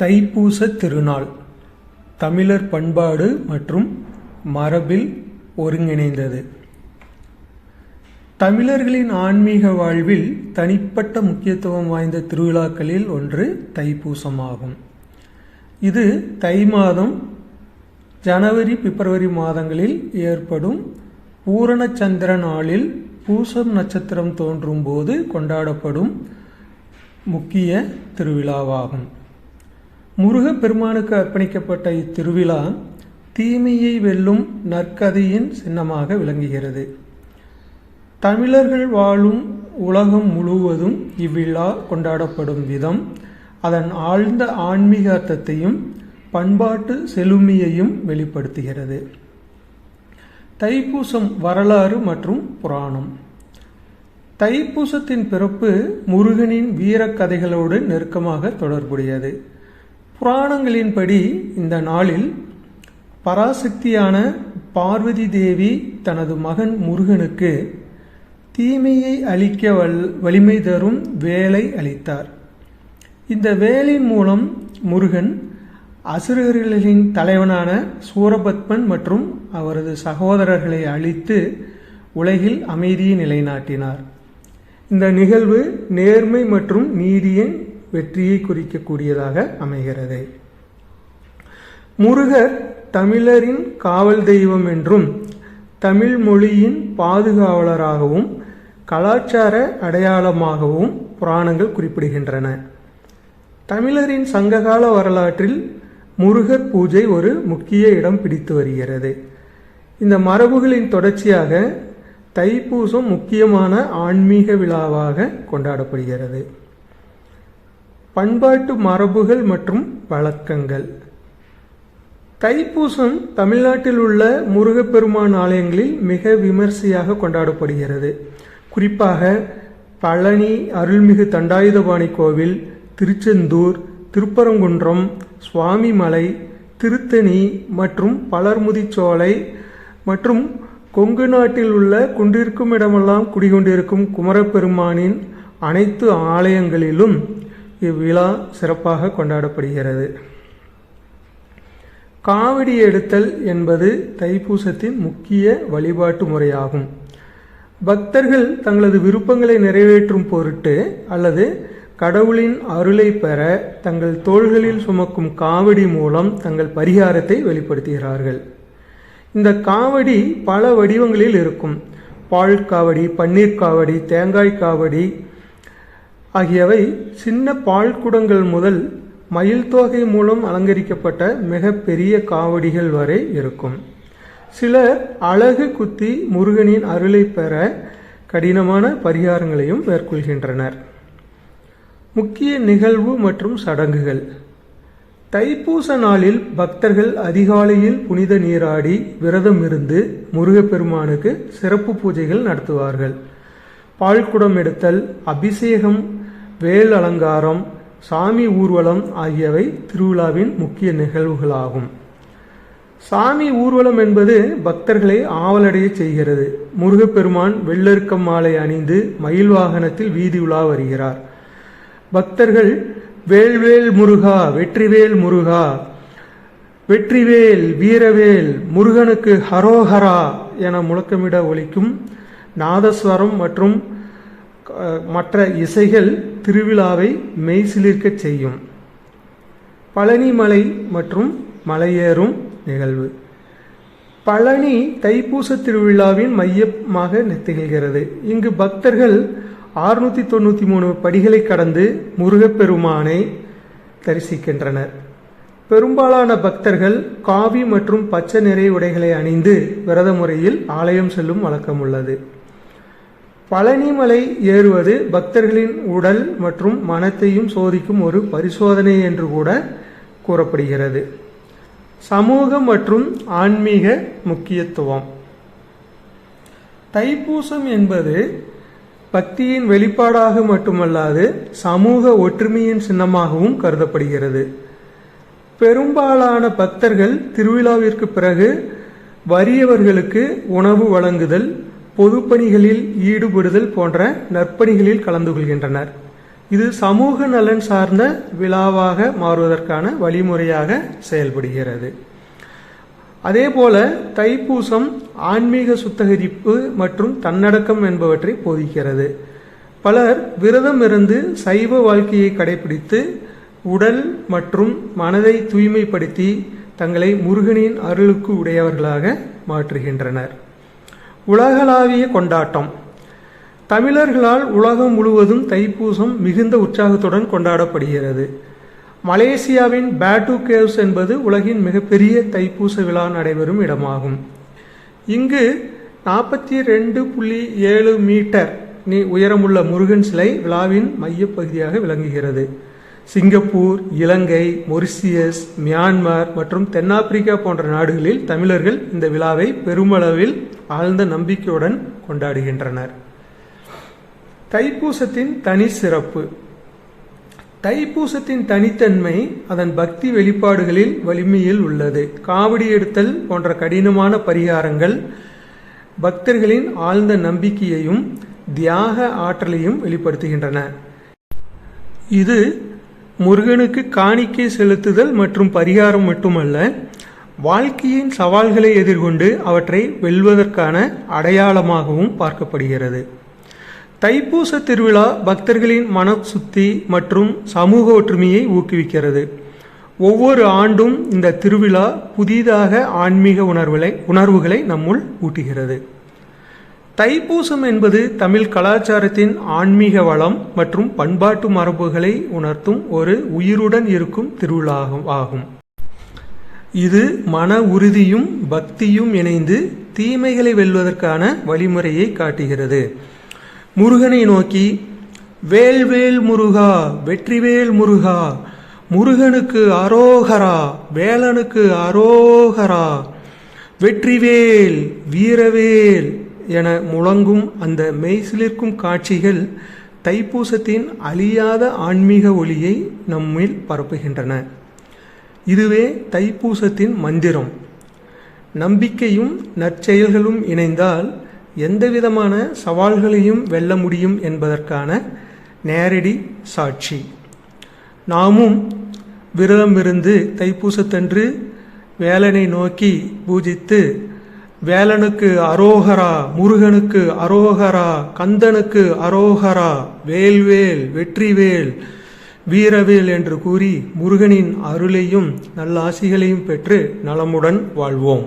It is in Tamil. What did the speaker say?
தைப்பூச திருநாள். தமிழர் பண்பாடு மற்றும் மரபில் ஒருங்கிணைந்தது. தமிழர்களின் ஆன்மீக வாழ்வில் தனிப்பட்ட முக்கியத்துவம் வாய்ந்த திருவிழாக்களில் ஒன்று தைப்பூசமாகும். இது தை மாதம் ஜனவரி பிப்ரவரி மாதங்களில் ஏற்படும் பூரணச்சந்திர நாளில் பூசம் நட்சத்திரம் தோன்றும் போது கொண்டாடப்படும் முக்கிய திருவிழாவாகும். முருகப்பெருமானுக்கு அர்ப்பணிக்கப்பட்ட இத்திருவிழா தீமையை வெல்லும் நற்கதையின் சின்னமாக விளங்குகிறது. தமிழர்கள் வாழும் உலகம் முழுவதும் இவ்விழா கொண்டாடப்படும் விதம் அதன் ஆழ்ந்த ஆன்மீக அர்த்தத்தையும் பண்பாட்டு செழுமையையும் வெளிப்படுத்துகிறது. தைப்பூசம் வரலாறு மற்றும் புராணம். தைப்பூசத்தின் பிறப்பு முருகனின் வீரக்கதைகளோடு நெருக்கமாக தொடர்புடையது. புராணங்களின்படி இந்த நாளில் பராசக்தியான பார்வதி தேவி தனது மகன் முருகனுக்கு தீமையை அளிக்க வல் வலிமை தரும் வேலை அளித்தார். இந்த வேலை மூலம் முருகன் அசுரர்களின் தலைவனான சூரபத்மன் மற்றும் அவரது சகோதரர்களை அழித்து உலகில் அமைதியை நிலைநாட்டினார். இந்த நிகழ்வு நேர்மை மற்றும் நீதியின் வெற்றியை குறிக்கக்கூடியதாக அமைகிறது. முருகர் தமிழரின் காவல் தெய்வம் என்றும் தமிழ் மொழியின் பாதுகாவலராகவும் கலாச்சார அடையாளமாகவும் புராணங்கள் குறிப்பிடுகின்றன. தமிழரின் சங்ககால வரலாற்றில் முருகர் பூஜை ஒரு முக்கிய இடம் பிடித்து வருகிறது. இந்த மரபுகளின் தொடர்ச்சியாக தைப்பூசம் முக்கியமான ஆன்மீக விழாவாக கொண்டாடப்படுகிறது. பண்பாட்டு மரபுகள் மற்றும் வழக்கங்கள் தைப்பூசம் தமிழ்நாட்டில் உள்ள முருகப்பெருமான் ஆலயங்களில் மிக விமரிசையாக கொண்டாடப்படுகிறது. குறிப்பாக பழனி அருள்மிகு தண்டாயுதபாணி கோவில் திருச்செந்தூர் திருப்பரங்குன்றம் சுவாமிமலை திருத்தணி மற்றும் பலர்முதிச்சோலை மற்றும் கொங்கு நாட்டில் உள்ள குன்றிருக்கும் இடமெல்லாம் குடிகொண்டிருக்கும் குமரப்பெருமானின் அனைத்து ஆலயங்களிலும் இவ்விழா சிறப்பாக கொண்டாடப்படுகிறது. காவடி எடுத்தல் என்பது தைப்பூசத்தின் முக்கிய வழிபாட்டு முறையாகும். பக்தர்கள் தங்களது விருப்பங்களை நிறைவேற்றும் பொருட்டு அல்லது கடவுளின் அருளை பெற தங்கள் தோள்களில் சுமக்கும் காவடி மூலம் தங்கள் பரிகாரத்தை வெளிப்படுத்துகிறார்கள். இந்த காவடி பல வடிவங்களில் இருக்கும். பால் காவடி பன்னீர் காவடி தேங்காய் காவடி ஆகியவை சின்ன பால் குடங்கள் முதல் மயில் தொகை மூலம் அலங்கரிக்கப்பட்ட மிக பெரிய காவடிகள் வரை இருக்கும். சிலர் அழகு குத்தி முருகனின் அருளை பெற கடினமான பரிகாரங்களையும் மேற்கொள்கின்றனர். முக்கிய நிகழ்வு மற்றும் சடங்குகள். தைப்பூச நாளில் பக்தர்கள் அதிகாலையில் புனித நீராடி விரதம் இருந்து முருகப்பெருமானுக்கு சிறப்பு பூஜைகள் நடத்துவார்கள். பால்குடம் எடுத்தல் அபிஷேகம் வேல் அலங்காரம் சாமி ஊர்வலம் ஆகியவை திருவிழாவின் முக்கிய நிகழ்வுகளாகும். சாமி ஊர்வலம் என்பது பக்தர்களை ஆவலடைய செய்கிறது. முருகப்பெருமான் வெள்ளருக்க மாலை அணிந்து மயில் வாகனத்தில் வீதி உலா வருகிறார். பக்தர்கள் வேல்வேல் முருகா வெற்றிவேல் முருகா வெற்றிவேல் வீரவேல் முருகனுக்கு ஹரோஹரா என முழக்கமிட ஒலிக்கும் நாதஸ்வரம் மற்றும் மற்ற இசைகள் திருவிழாவை மெய்சிலிர்க்கச் செய்யும். பழனிமலை மற்றும் மலையேறும் நிகழ்வு. பழனி தைப்பூச திருவிழாவின் மையமாக திகழ்கிறது இங்கு பக்தர்கள் ஆறுநூற்றி தொண்ணூற்றி மூணு படிகளை கடந்து முருகப்பெருமானை தரிசிக்கின்றனர். பெரும்பாலான பக்தர்கள் காவி மற்றும் பச்சை நிறை உடைகளை அணிந்து விரத முறையில் ஆலயம் செல்லும் வழக்கம் உள்ளது பழனிமலை ஏறுவது பக்தர்களின் உடல் மற்றும் மனத்தையும் சோதிக்கும் ஒரு பரிசோதனை என்று கூட கூறப்படுகிறது. சமூகம் மற்றும் ஆன்மீக முக்கியத்துவம். தைப்பூசம் என்பது பக்தியின் வெளிப்பாடாக மட்டுமல்லாது சமூக ஒற்றுமையின் சின்னமாகவும் கருதப்படுகிறது. பெரும்பாலான பக்தர்கள் திருவிழாவிற்கு பிறகு வறியவர்களுக்கு உணவு வழங்குதல் பொதுப்பணிகளில் ஈடுபடுதல் போன்ற நற்பணிகளில் கலந்து கொள்கின்றனர். இது சமூக நலன் சார்ந்த விழாவாக மாறுவதற்கான வழிமுறையாக செயல்படுகிறது. அதே போல தைப்பூசம் ஆன்மீக சுத்தகரிப்பு மற்றும் தன்னடக்கம் என்பவற்றை போதிக்கிறது. பலர் விரதம் இருந்து சைவ வாழ்க்கையை கடைபிடித்து உடல் மற்றும் மனதை தூய்மைப்படுத்தி தங்களை முருகனின் அருளுக்கு உடையவர்களாக மாற்றுகின்றனர். உலகளாவிய கொண்டாட்டம். தமிழர்களால் உலகம் முழுவதும் தைப்பூசம் மிகுந்த உற்சாகத்துடன் கொண்டாடப்படுகிறது. மலேசியாவின் பேட்டு கேவ்ஸ் என்பது உலகின் மிகப்பெரிய தைப்பூச விழா நடைபெறும் இடமாகும். இங்கு நாற்பத்தி ரெண்டு புள்ளி ஏழு மீட்டர் நீ உயரமுள்ள முருகன் சிலை விழாவின் மையப்பகுதியாக விளங்குகிறது. சிங்கப்பூர் இலங்கை மொரிசியஸ் மியான்மர் மற்றும் தென்னாப்பிரிக்கா போன்ற நாடுகளில் தமிழர்கள் இந்த விழாவை பெருமளவில் ஆழ்ந்த நம்பிக்கையுடன் கொண்டாடுகின்றனர். தைப்பூசத்தின் தனி சிறப்பு. தைப்பூசத்தின் தனித்தன்மை அதன் பக்தி வெளிப்பாடுகளில் வலிமையில் உள்ளது. காவடி எடுத்தல் போன்ற கடினமான பரிகாரங்கள் பக்தர்களின் ஆழ்ந்த நம்பிக்கையையும் தியாக ஆற்றலையும் வெளிப்படுத்துகின்றன. இது முருகனுக்கு காணிக்கை செலுத்துதல் மற்றும் பரிகாரம் மட்டுமல்ல வாழ்க்கையின் சவால்களை எதிர்கொண்டு அவற்றை வெல்வதற்கான அடையாளமாகவும் பார்க்கப்படுகிறது. தைப்பூச திருவிழா பக்தர்களின் மன சுத்தி மற்றும் சமூக ஒற்றுமையை ஊக்குவிக்கிறது. ஒவ்வொரு ஆண்டும் இந்த திருவிழா புதிதாக ஆன்மீக உணர்வுகளை உணர்வுகளை நம்முள் ஊட்டுகிறது. தைப்பூசம் என்பது தமிழ் கலாச்சாரத்தின் ஆன்மீக வளம் மற்றும் பண்பாட்டு மரபுகளை உணர்த்தும் ஒரு உயிருடன் இருக்கும் திருவிழாகும் ஆகும். இது மன உறுதியும் பக்தியும் இணைந்து தீமைகளை வெல்வதற்கான வழிமுறையை காட்டுகிறது. முருகனை நோக்கி வேல்வேல் முருகா வெற்றிவேல் முருகா முருகனுக்கு அரோகரா வேலனுக்கு அரோகரா வெற்றிவேல் வீரவேல் என முழங்கும் அந்த மெய்சிலிருக்கும் காட்சிகள் தைப்பூசத்தின் அழியாத ஆன்மீக ஒளியை நம்மில் பரப்புகின்றன. இதுவே தைப்பூசத்தின் மந்திரம். நம்பிக்கையும் நற்செயல்களும் இணைந்தால் எந்தவிதமான சவால்களையும் வெல்ல முடியும் என்பதற்கான நேரடி சாட்சி. நாமும் விரதம் இருந்து தைப்பூசத்தன்று வேலனை நோக்கி பூஜித்து வேலனுக்கு அரோகரா முருகனுக்கு அரோகரா கந்தனுக்கு அரோகரா வேல்வேல் வெற்றிவேல் வீரவேல் என்று கூறி முருகனின் அருளையும் நல்லாசிகளையும் பெற்று நலமுடன் வாழ்வோம்.